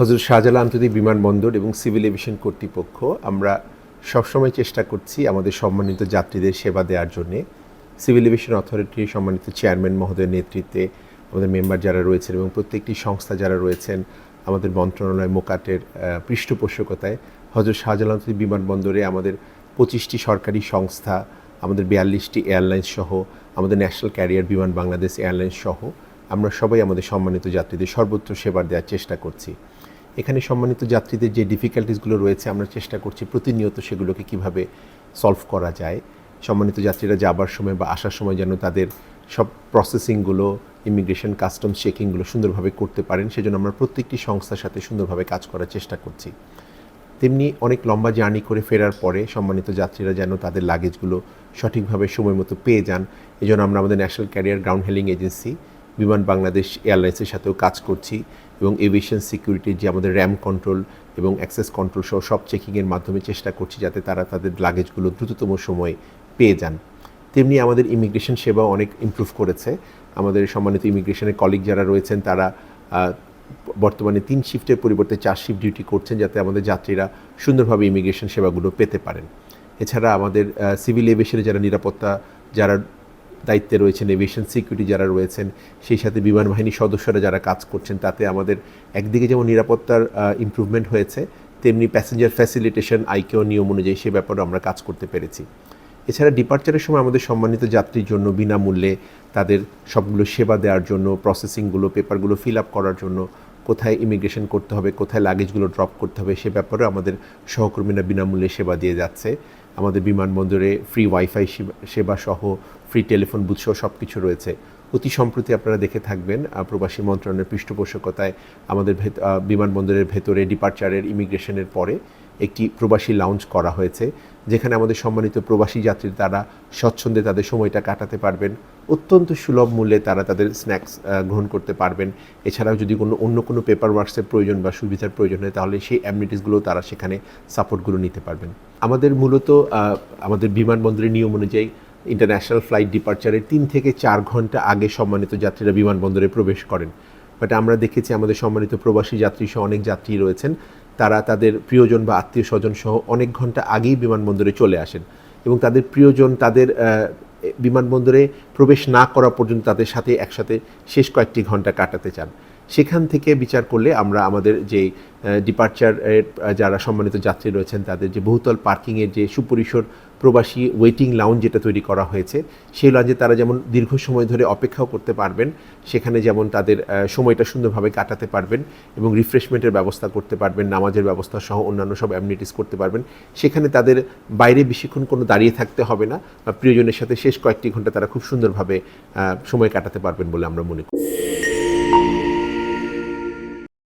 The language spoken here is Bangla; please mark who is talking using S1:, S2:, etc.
S1: হজরত শাহজালাল আন্তর্জাতিক বিমানবন্দর এবং সিভিল এভিয়েশন কর্তৃপক্ষ, আমরা সবসময় চেষ্টা করছি আমাদের সম্মানিত যাত্রীদের সেবা দেওয়ার জন্যে। সিভিল এভিয়েশন অথরিটির সম্মানিত চেয়ারম্যান মহোদয়ের নেতৃত্বে আমাদের মেম্বার যারা রয়েছেন এবং প্রত্যেকটি সংস্থা যারা রয়েছেন আমাদের মন্ত্রণালয় মোকাটের পৃষ্ঠপোষকতায় হজরত শাহজালাল আন্তর্জাতিক বিমানবন্দরে আমাদের পঁচিশটি সরকারি সংস্থা, আমাদের বিয়াল্লিশটি এয়ারলাইন্স সহ, আমাদের ন্যাশনাল ক্যারিয়ার বিমান বাংলাদেশ এয়ারলাইন্স সহ, আমরা সবাই আমাদের সম্মানিত যাত্রীদের সর্বোচ্চ সেবার দেওয়ার চেষ্টা করছি। এখানে সম্মানিত যাত্রীদের যে ডিফিকাল্টিসগুলো রয়েছে, আমরা চেষ্টা করছি প্রতিনিয়ত সেগুলোকে কীভাবে সলভ করা যায়। সম্মানিত যাত্রীরা যাবার সময় বা আসার সময় যেন তাদের সব প্রসেসিংগুলো ইমিগ্রেশন কাস্টমস চেকিংগুলো সুন্দরভাবে করতে পারেন, সেজন্য আমরা প্রত্যেকটি সংস্থার সাথে সুন্দরভাবে কাজ করার চেষ্টা করছি। তেমনি অনেক লম্বা জার্নি করে ফেরার পরে সম্মানিত যাত্রীরা যেন তাদের লাগেজগুলো সঠিকভাবে সময় মতো পেয়ে যান। এই আমরা আমাদের ন্যাশনাল ক্যারিয়ার গ্রাউন্ড হেলিং এজেন্সি বিমান বাংলাদেশ এয়ারলাইন্সের সাথেও কাজ করছি এবং এভিয়েশন সিকিউরিটির যে আমাদের র্যাম কন্ট্রোল এবং অ্যাক্সেস কন্ট্রোল সহ সব চেকিংয়ের মাধ্যমে চেষ্টা করছি যাতে তারা তাদের লাগেজগুলো দ্রুততম সময়ে পেয়ে যান। তেমনি আমাদের ইমিগ্রেশন সেবা অনেক ইমপ্রুভ করেছে। আমাদের সম্মানিত ইমিগ্রেশনের কলিগ যারা রয়েছেন, তারা বর্তমানে তিন শিফটের পরিবর্তে চার শিফট ডিউটি করছেন যাতে আমাদের যাত্রীরা সুন্দরভাবে ইমিগ্রেশন সেবাগুলো পেতে পারেন। এছাড়া আমাদের সিভিল এভিয়েশনে যারা নিরাপত্তা, যারা দায়িত্বে রয়েছেন এভিয়েশন সিকিউরিটি যারা রয়েছেন, সেই সাথে বিমান বাহিনীর সদস্যরা যারা কাজ করছেন, তাতে আমাদের একদিকে যেমন নিরাপত্তার ইমপ্রুভমেন্ট হয়েছে, তেমনি প্যাসেঞ্জার ফ্যাসিলিটেশন আইকেও নিয়ম অনুযায়ী সে ব্যাপারেও আমরা কাজ করতে পেরেছি। এছাড়া ডিপার্চারের সময় আমাদের সম্মানিত যাত্রীর জন্য বিনামূল্যে তাদের সবগুলো সেবা দেওয়ার জন্য প্রসেসিংগুলো পেপারগুলো ফিল আপ করার জন্য কোথায় ইমিগ্রেশন করতে হবে, কোথায় লাগেজগুলো ড্রপ করতে হবে, সে ব্যাপারে আমাদের সহকর্মীরা বিনামূল্যে সেবা দিয়ে যাচ্ছে। আমাদের বিমানবন্দরে ফ্রি ওয়াইফাই সেবা সহ ফ্রি টেলিফোন বুথ সহ সব কিছু রয়েছে। অতি সম্প্রতি আপনারা দেখে থাকবেন প্রবাসী মন্ত্রণালয়ের পৃষ্ঠপোষকতায় আমাদের বিমানবন্দরের ভেতরে ডিপার্চারের ইমিগ্রেশনের পরে। একটি প্রবাসী লাউঞ্জ করা হয়েছে, যেখানে আমাদের সম্মানিত প্রবাসী যাত্রী তারা স্বচ্ছন্দে তাদের সময়টা কাটাতে পারবেন। অত্যন্ত সুলভ মূল্যে তারা তাদের স্ন্যাক্স গ্রহণ করতে পারবেন। এছাড়াও যদি কোনো, অন্য কোনো পেপার ওয়ার্কসের প্রয়োজন বা সুবিধার প্রয়োজন হয়, তাহলে সেই অ্যামিনিটিসগুলো তারা সেখানে সাপোর্টগুলো নিতে পারবেন। আমাদের মূলত আমাদের বিমানবন্দরের নিয়ম অনুযায়ী ইন্টারন্যাশনাল ফ্লাইট ডিপার্চারের তিন থেকে চার ঘণ্টা আগে সম্মানিত যাত্রীরা বিমানবন্দরে প্রবেশ করেন। বাট আমরা দেখেছি আমাদের সম্মানিত প্রবাসী যাত্রী সহ অনেক যাত্রী রয়েছেন। তারা তাদের প্রিয়জন বা আত্মীয় স্বজন সহ অনেক ঘণ্টা আগেই বিমানবন্দরে চলে আসেন এবং তাদের প্রিয়জন তাদের বিমানবন্দরে প্রবেশ না করা পর্যন্ত তাদের সাথে একসাথে শেষ কয়েকটি ঘণ্টা কাটাতে চান। সেখান থেকে বিচার করলে আমরা আমাদের যে ডিপার্চার যারা সম্মানিত যাত্রী রয়েছেন, তাদের যে বহুতল পার্কিংয়ের যে সুপরিসর প্রবাসী ওয়েটিং লাউঞ্জ যেটা তৈরি করা হয়েছে, সেই লঞ্চে তারা যেমন দীর্ঘ সময় ধরে অপেক্ষাও করতে পারবেন, সেখানে যেমন তাদের সময়টা সুন্দরভাবে কাটাতে পারবেন এবং রিফ্রেশমেন্টের ব্যবস্থা করতে পারবেন, নামাজের ব্যবস্থা সহ অন্যান্য সব অ্যামিনিটিস করতে পারবেন। সেখানে তাদের বাইরে বেশিক্ষণ কোনো দাঁড়িয়ে থাকতে হবে না, বা প্রিয়জনের সাথে শেষ কয়েকটি ঘণ্টা তারা খুব সুন্দরভাবে সময় কাটাতে পারবেন বলে আমরা মনে করি।